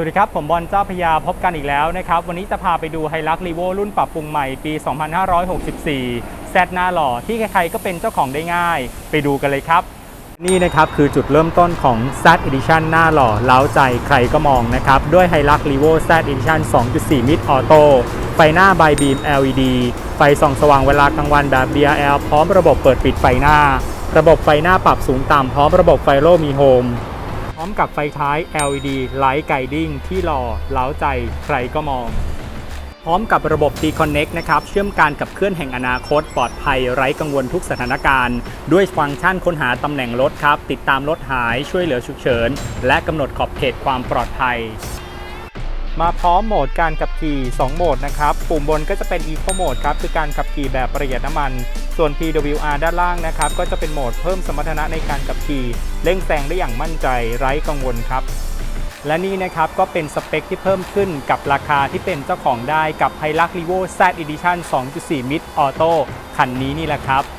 สวัสดีครับ ผมบอลเจ้าพยาพบกันอีกแล้วนะครับ วันนี้จะพาไปดูไฮลักรีโวรุ่นปรับปรุงใหม่ปี 2564 แซดหน้าหล่อที่ใครๆก็เป็นเจ้าของได้ง่าย ไปดูกันเลยครับ นี่นะครับคือจุดเริ่มต้นของ Z Edition หน้าหล่อเล้าใจใครก็มองนะครับ ด้วย h i l u x r e v o Z Edition 2.4 Mid Auto ไฟหน้า By Beam LED ไฟส่องสว่างเวลากลางวันแบบ BRL พร้อมระบบเปิดปิดไฟหน้า ระบบไฟหน้าปรับสูงต่ำพร้อมระบบไฟโลมีโฮม มกับไฟท้าย LED Light Guiding ที่หล่อเล้าใจใครก็มอง พร้อมกับระบบ T-Connect นะครับ เชื่อมการกับเคลื่อนแห่งอนาคต ปลอดภัยไร้กังวลทุกสถานการณ์ ด้วยฟังก์ชันค้นหาตำแหน่งรถครับ ติดตามรถหายช่วยเหลือฉุกเฉิน และกำหนดขอบเขตความปลอดภัยมาพร้อมโหมดการขับขี่ 2 โหมดนะครับ ปุ่มบนก็จะเป็น Eco Mode ครับ คือการขับขี่แบบประหยัดน้ำมัน ส่วน PWR ด้านล่างนะครับก็จะเป็นโหมดเพิ่มสมรรถนะในการขับขี่เร่งแซงได้อย่างมั่นใจไร้กังวลครับและนี่นะครับก็เป็นสเปคที่เพิ่มขึ้นกับราคาที่เป็นเจ้าของได้กับ h i l u x r e v o Z Edition 2.4 Mid Auto คันนี้นี่แหละครับ